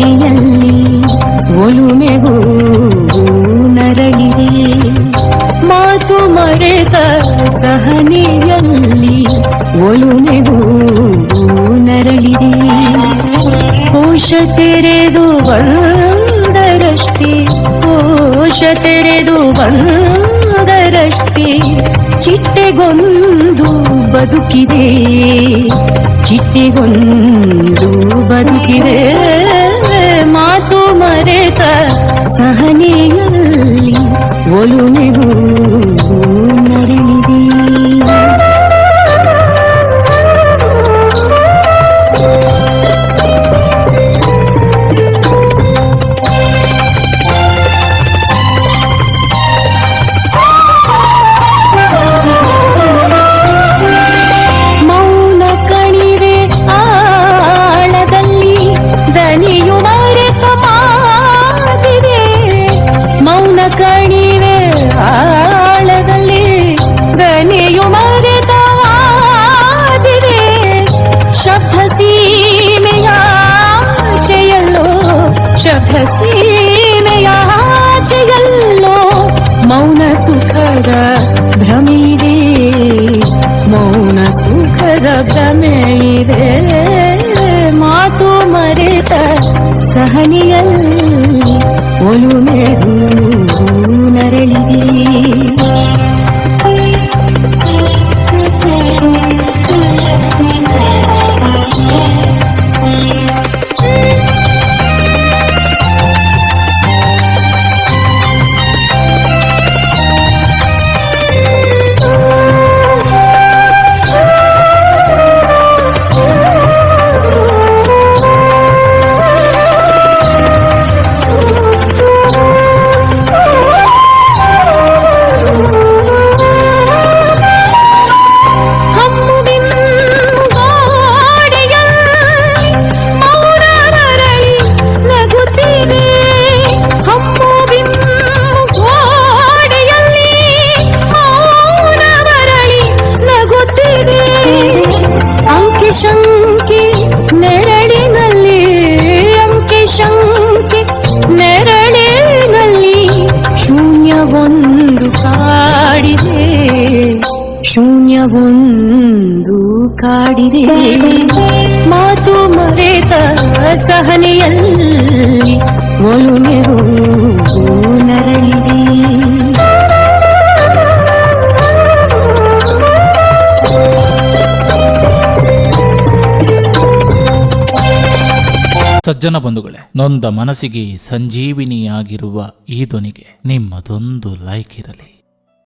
ಸಹನೆಯಲ್ಲಿ ಒಲುಮೆಗೂ ನರಳಿದೆ ಮಾತು ಮರೆತ ಸಹನೆಯಲ್ಲಿ ಒಲುಮೆಗೂ ನರಳಿದೆ ಕೋಶ ತೆರೆದು ಬಂದರಷ್ಟೇ, ಕೋಶ ತೆರೆದು ಬಂದರಷ್ಟೇ, ಚಿಟ್ಟೆಗೊಂದು ಬದುಕಿದೆ ಚಿಟ್ಟೆಗೊಂದು ಬದುಕಿದೆ. ದನಿಯು ಮರೆತ ಮಾತಿದೆ ಶಬ್ದ ಸೀಮೆಯಾಚೆಯಲ್ಲೋ ಶಬ್ದ ಸೀಮೆಯಾಚೆಯಲ್ಲೋ ಮೌನ ಸುಖದ ಭ್ರಮೆಯಿದೆ ಮೌನ ಸುಖದ ಭ್ರಮೆ ಇದೆ ಮಾತು ಮರೆತ ಸಹನೆಯಲ್ಲಿ ಒಲುಮೆಗೂ ಶೂನ್ಯವೊಂದು ಕಾಡಿದೆ. ಮಾತು ಮರೆತ ಸಹನೆಯಲ್ಲಿ ಒಲುಮೆಗೂ ನರಳಿದೆ. ಸಜ್ಜನ ಬಂಧುಗಳೇ, ನೊಂದ ಮನಸ್ಸಿಗೆ ಸಂಜೀವಿನಿಯಾಗಿರುವ ಈ ಧ್ವನಿಗೆ ನಿಮ್ಮದೊಂದು ಲೈಕ್ ಇರಲಿ.